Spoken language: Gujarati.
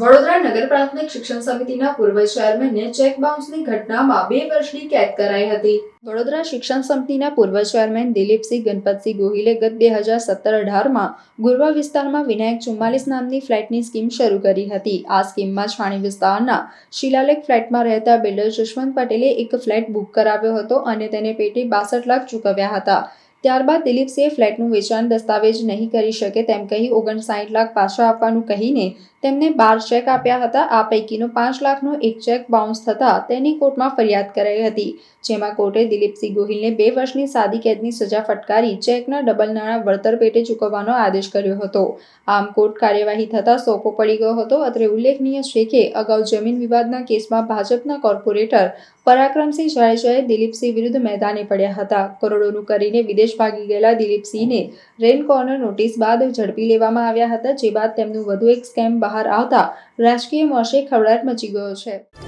વડોદરા નગર પ્રાથમિક શિક્ષણ સમિતિના પૂર્વ ચેરમેનને ચેક બાઉન્સની ઘટનામાં બે વર્ષની કેદ કરાઈ હતી. વડોદરા શિક્ષણ સમિતિના પૂર્વ ચેરમેન દિલીપસિંહ ગણપતસિંહ ગોહિલે ગત બે હજાર સત્તર અઢારમાં ગુરવા વિસ્તારમાં વિનાયક ચુમ્માલીસ નામની ફ્લેટની સ્કીમ શરૂ કરી હતી. આ સ્કીમમાં છાણી વિસ્તારના શિલાલેખ ફ્લેટમાં રહેતા બિલ્ડર જશવંત પટેલે એક ફ્લેટ બુક કરાવ્યો હતો અને તેને પેટે બાસઠ લાખ ચૂકવ્યા હતા. ત્યારબાદ દિલીપસિંહે ફ્લેટનું વેચાણ દસ્તાવેજ નહીં કરી શકે તેમ કહી ઓગણસાઠ લાખ પાછા આપવાનું કહીને તેમને બાર ચેક આપ્યા હતા. આ પૈકીનો પાંચ લાખનો એક ચેક બાઉન્સ થતા તેની કોર્ટમાં ફરિયાદ કરાઈ હતી. જેમાં કોર્ટે દિલીપસિંહ ગોહિલને બે વર્ષની સાદી કેદની સજા ફટકારી ચેકના ડબલ નાણાં વળતર પેટે ચૂકવવાનો આદેશ કર્યો હતો. આમ કોર્ટ કાર્યવાહી થતાં સોંપો પડી ગયો હતો. અત્રે ઉલ્લેખનીય છે કે અગાઉ જમીન વિવાદના કેસમાં ભાજપના કોર્પોરેટર પરાક્રમસિંહ જાડેજાએ દિલીપસિંહ વિરુદ્ધ મેદાને પડ્યા હતા. કરોડોનું કરીને વિદેશ ભાગી ગયેલા દિલીપસિંહને રેન કોર્નર નોટિસ બાદ ઝડપી લેવામાં આવ્યા હતા, જે બાદ તેમનું વધુ એક સ્કેમ બહાર આવતા રાજકીય મોશે ખવડાટ મચી ગયો છે.